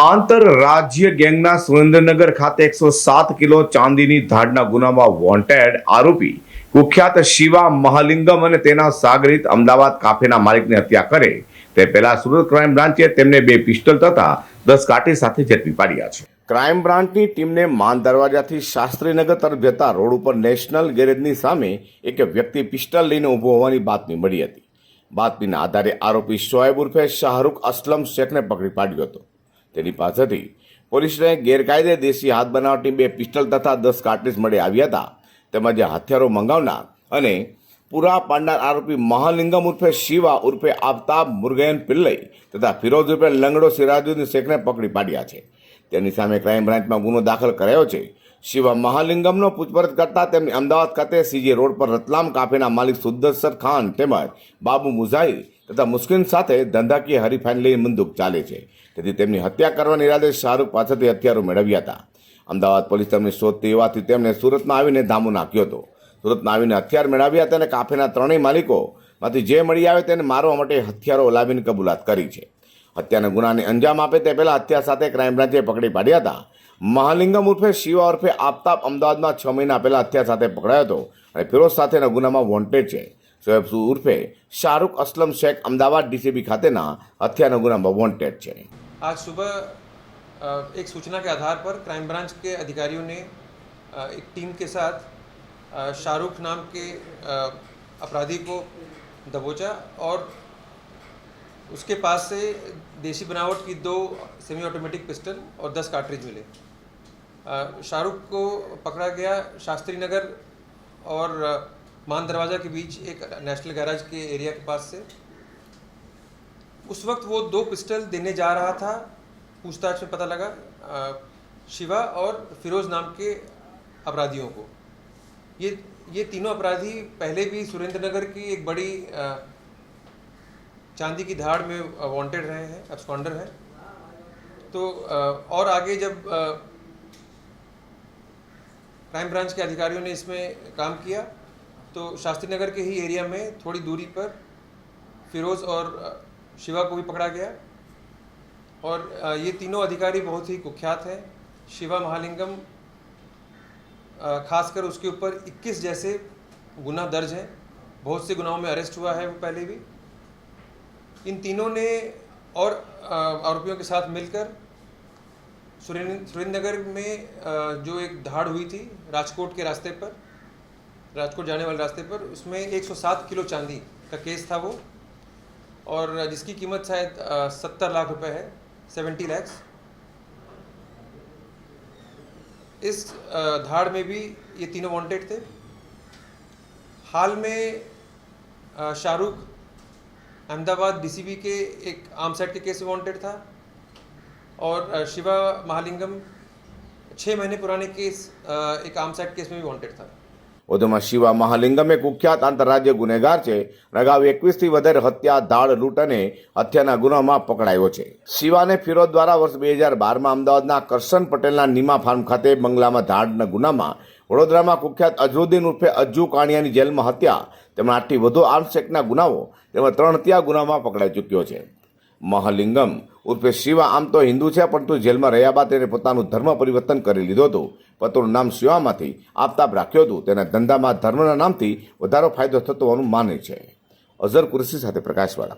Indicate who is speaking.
Speaker 1: આંતરરાજ્ય ગેંગના સુરેન્દ્રનગર ખાતે એકસો સાત કિલો ચાંદીની ધાડના ગુનામાં વોન્ટેડ આરોપી કુખ્યાત શિવા મહાલિંગમ અને તેના સાગરિત અમદાવાદ કાફેના માલિકની હત્યા કરે. તે પહેલા સુરત ક્રાઇમ બ્રાન્ચે તેમને બે પિસ્તોલ તથા દસ કાટી સાથે ઝડપી પાડ્યા છે. ક્રાઇમ બ્રાન્ચની ટીમને માન દરવાજાથી શાસ્ત્રીનગર તરફ જતા રોડ ઉપર નેશનલ ગેરેજની સામે એક વ્યક્તિ પિસ્ટલ લઈને ઊભો હોવાની બાતમી મળી હતી. બાતમીના આધારે આરોપી શોએબ ઉર્ફે શાહરૂખ અસલમ શેખને પકડી પાડ્યો હતો. તેની પાસેથી પોલીસને ગેરકાયદે દેશી હાથ બનાવટી બે પિસ્ટલ તથા દસ કાર્ટિસ મળી આવ્યા હતા. તેમજ હથિયારો મંગાવનાર અને પૂરા પાડનાર આરોપી મહાલિંગમ ઉર્ફે શિવા ઉર્ફે આફતાબ મુરગયન પિલ્લઈ તથા ફિરોઝ ઉર્ફે લંગડો સિરાજુદ્દીન શેખને પકડી પાડ્યા છે. તેની સામે ક્રાઇમ બ્રાન્ચમાં ગુનો દાખલ કરાયો છે. શિવા મહાલિંગમનો પૂછપરછ કરતા તેમની અમદાવાદ ખાતે સીજી રોડ પર રતલામ કાફેના માલિક સુદર્શન ખાન તેમજ બાબુ મુઝાહિર તથા મુસ્લિમ સાથે ધંધાકીય હરીફાઈને લઈને બંદૂક ચાલે છે. તેથી તેમની હત્યા કરવાના ઈરાદે શાહરૂખ પાસેથી હથિયારો મેળવ્યા હતા. અમદાવાદ પોલીસ તેમની શોધતી હોવાથી તેમણે સુરતમાં આવીને ધામો નાખ્યો હતો. સુરતમાં આવીને હથિયાર મેળવ્યા હતા અને કાફેના ત્રણેય માલિકોમાંથી જે મળી આવે તેને મારવા માટે હથિયારો લાવીને કબૂલાત કરી છે. હત્યાના ગુનાને અંજામ આપે તે પહેલા હત્યા સાથે ક્રાઇમ બ્રાન્ચે પકડી પાડ્યા હતા. મહાલિંગમ ઉર્ફે શિવા ઉર્ફે આફતાબ અમદાવાદમાં છ મહિના પહેલાં હત્યા સાથે પકડાયો હતો અને ફિરોઝ સાથેના ગુનામાં વોન્ટેડ છે. શોએબ સુ ઉર્ફે શાહરૂખ અસલમ શેખ અમદાવાદ ડીસીબી ખાતેના હત્યાના ગુનામાં વોન્ટેડ છે
Speaker 2: आज सुबह अ, एक सूचना के आधार पर क्राइम ब्रांच के अधिकारियों ने अ, एक टीम के साथ अ, शाहरुख नाम के अ, अपराधी को दबोचा और उसके पास से देसी बनावट की दो सेमी ऑटोमेटिक पिस्टल और दस कार्ट्रिज मिले अ, शाहरुख को पकड़ा गया शास्त्री नगर और अ, मान दरवाज़ा के बीच एक नेशनल गैराज के एरिया के पास से। उस वक्त वो दो पिस्टल देने जा रहा था। पूछताछ में पता लगा शिवा और फिरोज नाम के अपराधियों को। ये ये तीनों अपराधी पहले भी सुरेंद्र नगर की एक बड़ी चांदी की धाड़ में वांटेड रहे हैं, एब्सकॉन्डर हैं। तो और आगे जब क्राइम ब्रांच के अधिकारियों ने इसमें काम किया तो शास्त्री नगर के ही एरिया में थोड़ी दूरी पर फिरोज और शिवा को भी पकड़ा गया। और ये तीनों अधिकारी बहुत ही कुख्यात हैं। शिवा महालिंगम खासकर उसके ऊपर 21 जैसे गुना दर्ज हैं। बहुत से गुनाहों में अरेस्ट हुआ है वो पहले भी। इन तीनों ने और आरोपियों के साथ मिलकर सुरेंद्र सुरेंद्रनगर में जो एक धाड़ हुई थी राजकोट के रास्ते पर राजकोट जाने वाले रास्ते पर, उसमें 107 किलो चांदी का केस था वो। और जिसकी कीमत शायद सत्तर लाख रुपए है, सेवेंटी लैक्स। इस धाड़ में भी ये तीनों वांटेड थे। हाल में शाहरुख अहमदाबाद डीसीबी के एक आम सेट के केस में वांटेड था। और शिवा महालिंगम छः महीने पुराने केस एक आम सेट केस में भी वांटेड था।
Speaker 1: વધુમાં શિવા મહાલિંગમ એક કુખ્યાત આંતરરાજ્ય ગુનેગાર છે. અગાઉ એકવીસથી વધારે હત્યા, દાળ, લૂંટ અને હત્યાના ગુનામાં પકડાયો છે. શિવાને ફિરોદ દ્વારા વર્ષ બે હજાર બારમાં અમદાવાદના કરશન પટેલના નીમા ફાર્મ ખાતે બંગલામાં ધાડના ગુનામાં વડોદરામાં કુખ્યાત અઝરુદ્દીન ઉર્ફે અજ્જુ કાણિયાની જેલમાં હત્યા. તેમજ આઠથી વધુ આર્મસેકના ગુનાઓ તેમજ ત્રણ હત્યા ગુનામાં પકડાઈ ચૂક્યો છે. મહાલિંગમ. ઉર્ફે શિવા આમ તો હિન્દુ છે પરંતુ જેલમાં રહ્યા બાદ તેને પોતાનું ધર્મ પરિવર્તન કરી લીધું હતું. પોતાનું નામ શિવામાંથી આપતાપ રાખ્યું હતું. તેના ધંધામાં ધર્મના નામથી વધારો ફાયદો થતો હોવાનું માને છે. અઝર કુરશી સાથે પ્રકાશવાળા.